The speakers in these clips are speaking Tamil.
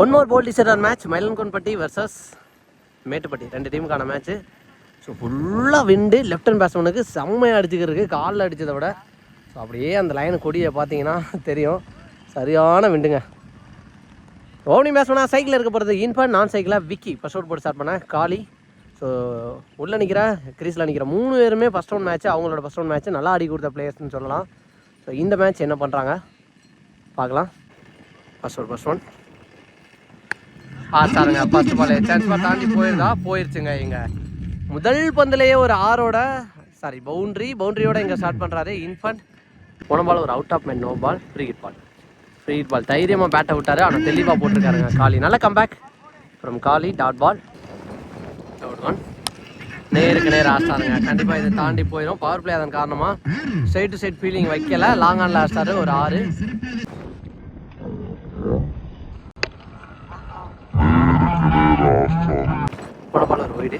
One more ball decider match Mayilankonpatti versus Mettupatti ரெண்டு டீமுக்கான மேட்ச்சு ஸோ ஃபுல்லாக விண்டு லெஃப்ட் ஹேண்ட் பேட்ஸ்மேனுக்கு செம்மையாக அடிச்சுக்கிறதுக்கு காலில் அடித்ததை விட. ஸோ அப்படியே அந்த லைன் கொடியை பார்த்தீங்கன்னா தெரியும். சரியான விண்டுங்க ஓப்பனிங் பேட்ஸ்மேனா சைக்கிள் இருக்க போகிறது இன்ஃபன் நான் சைக்கிளாக விக்கி ஃபர்ஸ்ட் அவுட் போட்டு ஸ்டார்ட் பண்ணேன் காலி ஸோ உள்ளே நிற்கிற கிரீஸில் நிற்கிற மூணு பேருமே ஃபஸ்ட் ஒன் மேட்ச் அவங்களோட ஃபஸ்ட் ஒன் மேட்ச் நல்லா ஆடி கொடுத்த பிளேயர்ஸ்னு சொல்லலாம். ஸோ இந்த மேட்ச் என்ன பண்ணுறாங்க பார்க்கலாம். ஃபஸ்ட் ஒன் ஃபஸ்ட் ஒன் ஆ சாருங்க ஃபர்ஸ்ட் பால் சான்ஸ் பால் தாண்டி போயிருந்தா போயிருச்சுங்க இங்க. முதல் பந்துலேயே ஒரு ஆரோட சாரி பவுண்டரி பவுண்ட்ரியோட இங்கே ஸ்டார்ட் பண்ணுறாரு இன்ஃபண்ட் போன பால் ஒரு out off men no ball free hit ball free hit ball தைரியமாக பேட்டை விட்டாரு. ஆனால் தெளிவாக போட்டிருக்காருங்க காலி நல்ல கம்பேக் ஃப்ரம் காலி டாட் பால் டவுட் ஒன் நேருக்கு நேர் ஆஸ்டாருங்க கண்டிப்பாக இதை தாண்டி போயிடும் பவர் பிளே அதன் காரணமாக சைட் டு சைட் ஃபீலிங் வைக்கல. லாங் ஆனில் ஆஸ்டாரு ஒரு ஆறு. போன பால் ஒரு ஒய்டு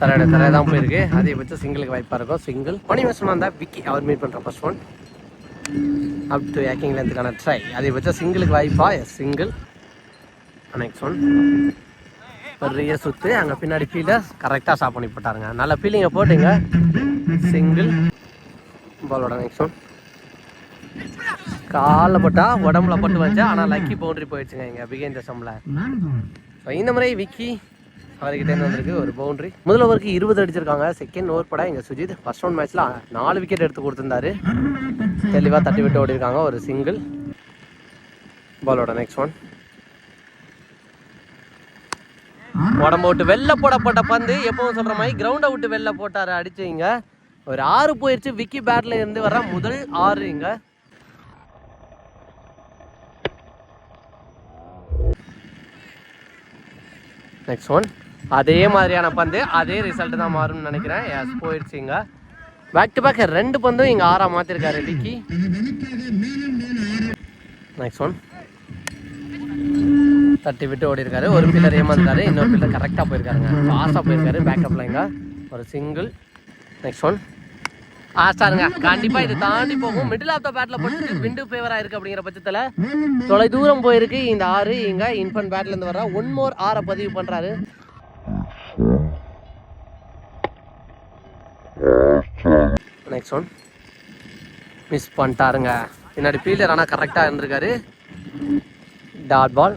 தரையோட தரையை தான் போயிருக்கு அதிகபட்சம் சிங்கிளுக்கு வாய்ப்பாக இருக்கும். சிங்கிள். மணி வருஷம் இருந்தால் விக்கி அவர் மீட் பண்ணுற ஃபர்ஸ்ட் ஒன் அப் டு ஏக்கிங் லென்த்துக்கான ட்ரை அதிகபட்சம் சிங்கிளுக்கு வாய்ப்பா. எஸ் சிங்கிள் நெக்ஸ்ட் ஒன் பெரிய சுற்று அங்கே பின்னாடி ஃபீல்டர் கரெக்டாக ஸ்டாப் பண்ணி போட்டாருங்க. நல்ல ஃபீலிங்கை போட்டுங்க. சிங்கிள் பாலோட நெக்ஸ்ட் ஒன் காலில் போட்டால் உடம்புல பட்டு வச்சா ஆனால் லக்கி பவுண்டரி போயிடுச்சுங்க இங்கே. பிகைன் தசமில் ஸோ இந்த முறை விக்கி அவர்கிட்ட இருந்து வந்திருக்கு ஒரு பவுண்டரி முதல் ஓவருக்கு இருபது அடிச்சிருக்காங்க. செகண்ட் ஓவர் பட எங்கள் சுஜித். ஃபர்ஸ்ட் ஒன் மேட்ச்சில் நாலு விக்கெட் எடுத்து கொடுத்துருந்தாரு. தெளிவாக தட்டி விட்டு ஓடிருக்காங்க ஒரு சிங்கிள் பாலோட நெக்ஸ்ட் ஒன் உடம்ப விட்டு வெளில போடப்பட்ட பந்து. எப்பவும் சொல்ற மாதிரி கிரவுண்டை விட்டு வெளில போட்டாரு. அடிச்சீங்க ஒரு ஆறு போயிடுச்சு விக்கி பேட்ல இருந்து வர முதல் ஆறு இங்க. நெக்ஸ்ட் ஒன் அதே மாதிரியான பந்து அதே ரிசல்ட் தான் மாறும்னு நினைக்கிறேன். எஸ் போயிடுச்சுங்க. பேக் டு பேக் ரெண்டு பந்தும் இங்கே ஆறா மாற்றிருக்காரு டிக்கி நெக்ஸ்ட் ஒன் தட்டி விட்டு ஓடி இருக்காரு ஒரு பில்லர் ஏமாந்தாரு இன்னொரு பில்லர் கரெக்டாக போயிருக்காருங்க. ஃபாஸ்ட்டாக போயிருக்காரு. பேக்கப் லைங்க ஒரு சிங்கிள் நெக்ஸ்ட் ஒன் ஆஸ்டாருங்க கண்டிப்பா இது தாண்டி போகும். மிடில் ஆஃப் த பேட்ல போட்டு விண்டு ஃபேவரா இருக்கு அப்படிங்கிற பட்சத்துல தொலை தூரம் போயிருக்கு. இந்த ஆறு இங்க இன்ஃபன் பேட்ல இருந்து வர்ற. ஒன் மோர் ஆற பதிவு பண்றாரு. நெக்ஸ்ட் ஒன் மிஸ் பண்ணிட்டாருங்க. பின்னாடி ஃபீல்டர் ஆனால் கரெக்டாக இருந்திருக்காரு. டாட் பால்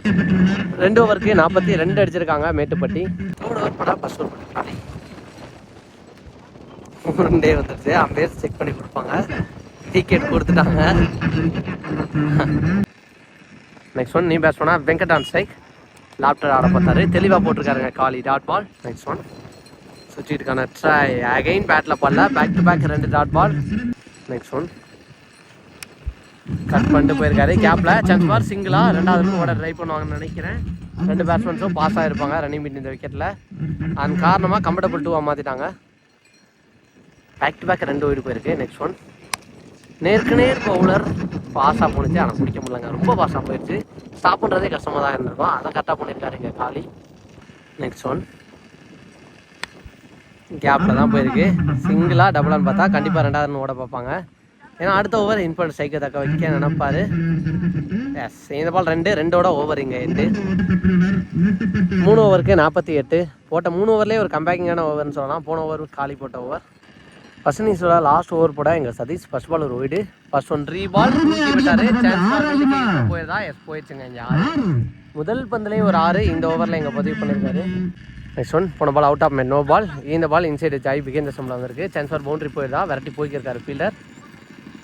ரெண்டு ஓவருக்கு நாற்பத்தி ரெண்டு அடிச்சிருக்காங்க. மேட்டுப்பட்டி. மூணு ஓவர் பண்ணால் ஃபஸ்ட் ஓவர் பண்ணி ரெண்டே வந்துருச்சு அம்பேர் செக் பண்ணி கொடுப்பாங்க. டிக்கெட் கொடுத்துட்டாங்க. நெக்ஸ்ட் ஒன் நீ பேட்ஸ் வெங்கடான் ஸ்ட்ரைக். லாப்டர் ஆட பார்த்தாரு தெளிவாக போட்டிருக்காருங்க காலி டாட் பால் நெக்ஸ்ட் ஒன் சுற்றிட்டுக்கான ட்ரை அகைன் பேட்டில் பாடல. பேக் டு பேக் ரெண்டு dot ball next one cut பண்ணிட்டு போயிருக்காரு. கேப்பில் சான்ஸ் பார் சிங்கிளா ரெண்டாவது ஓட ட்ரை பண்ணுவாங்கன்னு நினைக்கிறேன். ரெண்டு பேட்ஸ்மேன்ஸும் பாஸ் ஆகிருப்பாங்க ரன்னிங் பிட் இந்த விக்கெட்டில் அதன் காரணமாக கம்ஃபர்டபுள் டூவாக மாற்றிட்டாங்க பேக் டு பேக் ரெண்டு ஓடி போயிருக்கு. நெக்ஸ்ட் ஒன் நேருக்கு நேர் பவுலர் பாஸாக போணுச்சு. ஆனால் பிடிக்க முடியலங்க. ரொம்ப பாஸாக போயிடுச்சு ஸ்டாப் பண்ணுறதே கஷ்டமாக தான் இருந்திருக்கும். அதை கரெக்டாக பண்ணியிருக்காரு இங்கே காலி நெக்ஸ்ட் ஒன் கேப்பில் தான் போயிருக்கு. சிங்கிளாக டபுளான்னு பார்த்தா கண்டிப்பாக ரெண்டாவது ஓட பார்ப்பாங்க. ஏன்னா அடுத்த ஓவர் இன்பன் சைக்கிள் தக்க வைக்க நினைப்பாரு. எஸ் இந்த பால் ரெண்டு ரெண்டோட ஓவர் இங்கே எட்டு. மூணு ஓவருக்கு நாற்பத்தி எட்டு. போட்ட மூணு ஓவர்லேயே ஒரு கம்பேக்கிங்கான ஓவர்னு சொல்லலாம். போன ஓவர் காலி போட்ட ஓவர் ஃபர்ஸ்ட் இன்னிங்ஸோட லாஸ்ட் ஓவர் போட எங்கள் சதீஷ் ஃபர்ஸ்ட் பால் ஒரு ஒய்டு ஃபர்ஸ்ட் ஒன் ரீ பால் விட்டாரு. போயிருந்தா எஸ் போயிடுச்சுங்க இங்கே ஆறு முதல் பந்துலேயே ஒரு ஆறு இந்த ஓவரில் எங்கள் பதிவு பண்ணியிருக்காரு நெக்ஸ்ட் ஒன் போன ball out off men no ball இந்த பால் இன்சைடு ஜாய் பிகேந்த சம்பளம் வந்திருக்கு. சான்ஸ் ஃபார் பவுண்டரி போயிருந்தா விரட்டி போய்க்கிருக்காரு ஃபீல்டர்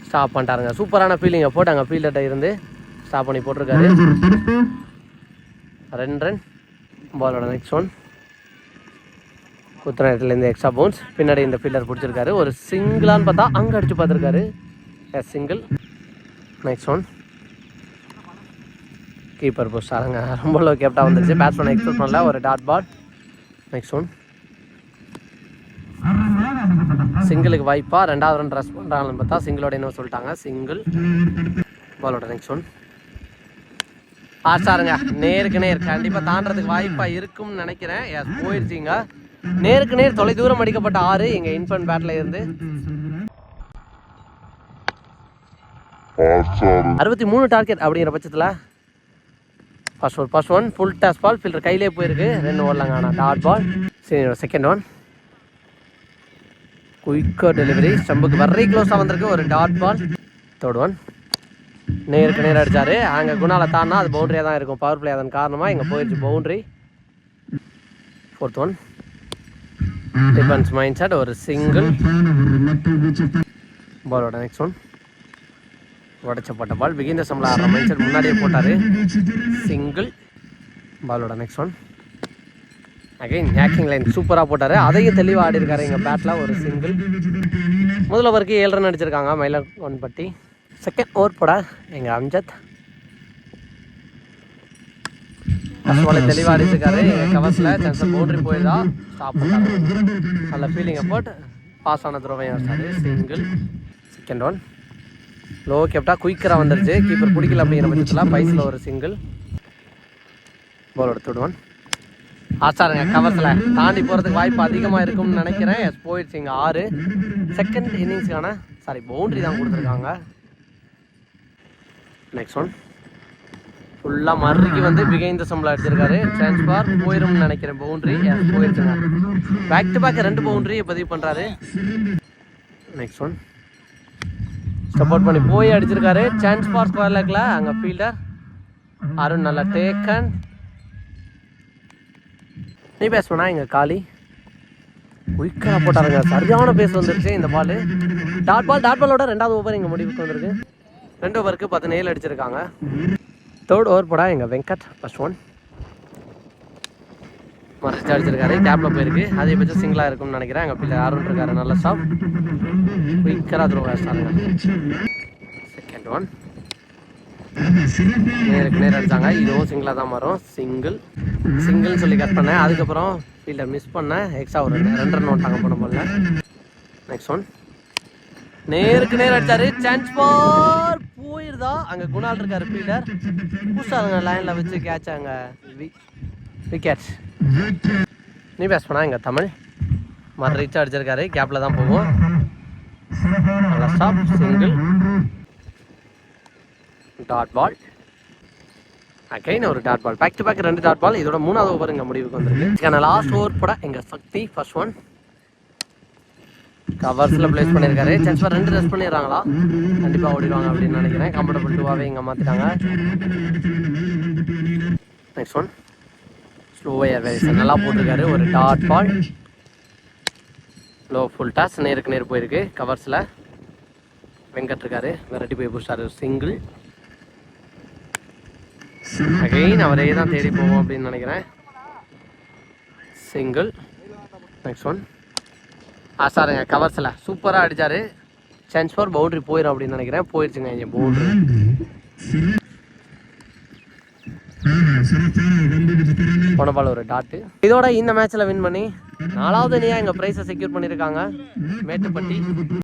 ஸ்டாப் பண்ணிட்டாருங்க சூப்பரான ஃபீலிங்கை போட்டு அங்கே ஃபீல்டர்கிட்ட இருந்து. ஸ்டாப் பண்ணி போட்டிருக்காரு. ரெண்டு ரன் பாலோட நெக்ஸ்ட் ஒன் குத்துற இடத்துலேருந்து எக்ஸ்ட்ரா பவுன்ஸ் பின்னாடி இந்த ஃபீல்டர் பிடிச்சிருக்காரு. ஒரு சிங்கிளான்னு பார்த்தா அங்கே அடிச்சு பார்த்துருக்காரு. Yes single next one keeper post ஆளுங்க ரொம்ப லோ கேப்டாக வந்துருச்சு. பேட்ஸ்மேன் எக்ஸ்பெக்ட் பண்ணல ஒரு டாட் பாட் நெக்ஸ்ட் ஒன் சிங்கிளுக்கு வாய்ப்பா. ரெண்டாவது ரன் ரஸ் பண்ணுறாங்கன்னு பார்த்தா சிங்கிளோட என்ன சொல்லிட்டாங்க? சிங்கிள் பாலோட நெக்ஸ்ட் ஒன் ஆஸ்டாருங்க நேருக்கு நேர். கண்டிப்பாக தாண்டதுக்கு வாய்ப்பாக இருக்கும்னு நினைக்கிறேன். எஸ் போயிடுச்சிங்க நேருக்கு நேர் தொலை தூரம் அடிக்கப்பட்ட ஆறு இங்கே இன்ஃபன் பேட்டில் இருந்து. அறுபத்தி மூணு டார்கெட் அப்படிங்கிற பட்சத்தில் first one first one full toss ball fielder கையிலே போயிருக்கு. ரெண்டு ஓடலாங்க ஆனால் டாட் பால் சரி செகண்ட் ஒன் குயிக்காக டெலிவரி ஸ்டம்புக்கு வெரி க்ளோஸாக வந்திருக்கு. ஒரு டாட் பால் தேர்ட் ஒன் நேருக்கு நேர் அடித்தார் அங்கே குணால தானா அது பவுண்டரியாக தான் இருக்கும். பவர் பிளே அதன் காரணமாக இங்கே போயிடுச்சு boundary fourth one defence mind set ஒரு சிங்கிள் பாலோட நெக்ஸ்ட் ஒன் உடச்சப்பட்ட பால் பிகிந்த சம்பளம் ஆடுற மைண்ட் செட் முன்னாடியே போட்டார். சிங்கிள் பாலோட நெக்ஸ்ட் ஒன் அகைன் ஹேக்கிங் லைன் சூப்பராக போட்டார். அதையும் தெளிவாக ஆடி இருக்காரு எங்கள் பேட்டில் ஒரு சிங்கிள் முதல் ஓவருக்கு ஏழு ரன் அடிச்சிருக்காங்க மயிலம் ஒன் பட்டி செகண்ட் ஓவர் போட எங்கள் அம்ஜத். பால் தெளிவாக அடிச்சிருக்காரு எங்கள் கவர்ஸில் சான்ஸ் பவுண்டரி போயிருந்தா ஸ்டாப் நல்ல ஃபீலிங்கை போட்டு பாஸ் ஆன துறவையும் சிங்கிள் செகண்ட் ஒன் லோ கேப்டா குயிக்கராக வந்துருச்சு. கீப்பர் பிடிக்கல அப்படிங்கிற பட்சத்தில் பைஸில் ஒரு சிங்கிள் பாலோட தேர்ட் ஒன் ஆச்சாருங்க கவர்ஸில் தாண்டி போகிறதுக்கு வாய்ப்பு அதிகமாக இருக்கும்னு நினைக்கிறேன். எஸ் போயிடுச்சு இங்கே ஆறு. செகண்ட் இன்னிங்ஸ்க்கான சாரி பவுண்டரி தான் கொடுத்துருக்காங்க. நெக்ஸ்ட் ஒன் ஃபுல்லாக மறுக்கு வந்து பிகைந்த சம்பளம் அடிச்சிருக்காரு டிரான்ஸ்பார் போயிரும்னு நினைக்கிறேன் பவுண்டரி போயிருச்சுங்க பேக் டு பேக் ரெண்டு பவுண்டரி பதிவு பண்ணுறாரு நெக்ஸ்ட் ஒன் சப்போர்ட் பண்ணி போய் அடிச்சிருக்காரு சான்ஸ் ஃபார் ஸ்கொயர் லேக்கில் அங்கே ஃபீல்டர் அருண் நல்லா டேக்கன் நீ பேசுவனா இங்கே காலி குயிக்காக போட்டாருங்க சரியான பேஸ் வந்துருச்சு இந்த பால் டாட் பால் டாட் பாலோட ரெண்டாவது ஓவர் இங்கே முடிவுக்கு வந்திருக்கு. ரெண்டு ஓவருக்கு பதினேழு அடிச்சிருக்காங்க. தேர்ட் ஓவர் போடா எங்கள் வெங்கட் ஃபஸ்ட் ஒன் மறைச்சு அடிச்சிருக்காரு கேப்பில் போயிருக்கு. அதே பற்றி சிங்கிளாக இருக்கும்னு நினைக்கிறேன். எங்கள் பிள்ளை அருண் இருக்காரு நல்ல ஸ்டாப் குயிக்கராக த்ரோ ஆச்சாருங்க செகண்ட் ஒன் நேருக்கு நேர் அடித்தாங்க இதுவும் சிங்கிளாக தான் வரும். சிங்கிள் சிங்கிள்னு சொல்லி கட் பண்ணேன். அதுக்கப்புறம் ஃபீல்டை மிஸ் பண்ணேன். எக்ஸ்ட்ரா ஒரு ரெண்டு ரன் ஓட்டாங்க போன போல. நெக்ஸ்ட் ஒன் நேருக்கு நேர் அடிச்சாரு. சான்ஸ் பார் போயிருதா அங்க குணால் இருக்காரு ஃபீல்டர் புதுசாக லைன்ல வச்சு கேட்ச் அங்க விக்கெட் நீ பேஸ் பண்ணா இங்க தமிழ். மறு ரீச் அடிச்சிருக்காரு. கேப்ல தான் போகும் நல்லா stop single dot ball again ஒரு dot ball back to back ரெண்டு டாட் பால் இதோட மூணாவது ஓவர் இங்கே முடிவுக்கு வந்துருக்கு. இதுக்கான லாஸ்ட் ஓவர் போட எங்கள் சக்தி ஃபர்ஸ்ட் ஒன் கவர்ஸில் ப்ளேஸ் பண்ணியிருக்காரு. சான்ஸ் ரெண்டு ட்ரெஸ் பண்ணிடுறாங்களா? கண்டிப்பாக ஓடிடுவாங்க அப்படின்னு நினைக்கிறேன். கம்ஃபர்டபுள் டூவாகவே இங்கே மாற்றிட்டாங்க நெக்ஸ்ட் ஒன் ஸ்லோவையர் வேரியேஷன் நல்லா போட்டிருக்காரு. ஒரு dot ball low full toss நேருக்கு நேர் போயிருக்கு. கவர்ஸில் வெங்கட் இருக்காரு. வெரைட்டி போய் பிடிச்சாரு சிங்கிள் அகைன் அவரே தான் தேடி போவோம் அப்படின்னு நினைக்கிறேன். சிங்கிள் நெக்ஸ்ட் ஒன் ஆ கவர்ஸில் சூப்பராக அடித்தார் சான்ஸ் ஃபார் பவுண்ட்ரி போயிடும் அப்படின்னு நினைக்கிறேன். போயிடுச்சுங்க இங்கே பவுண்ட்ரி போன ஒரு டாட்டு இதோட இந்த மேட்ச்சில் வின் பண்ணி நாலாவது நீயா எங்கள் ப்ரைஸை செக்யூர் பண்ணியிருக்காங்க மேட்டுப்பட்டி.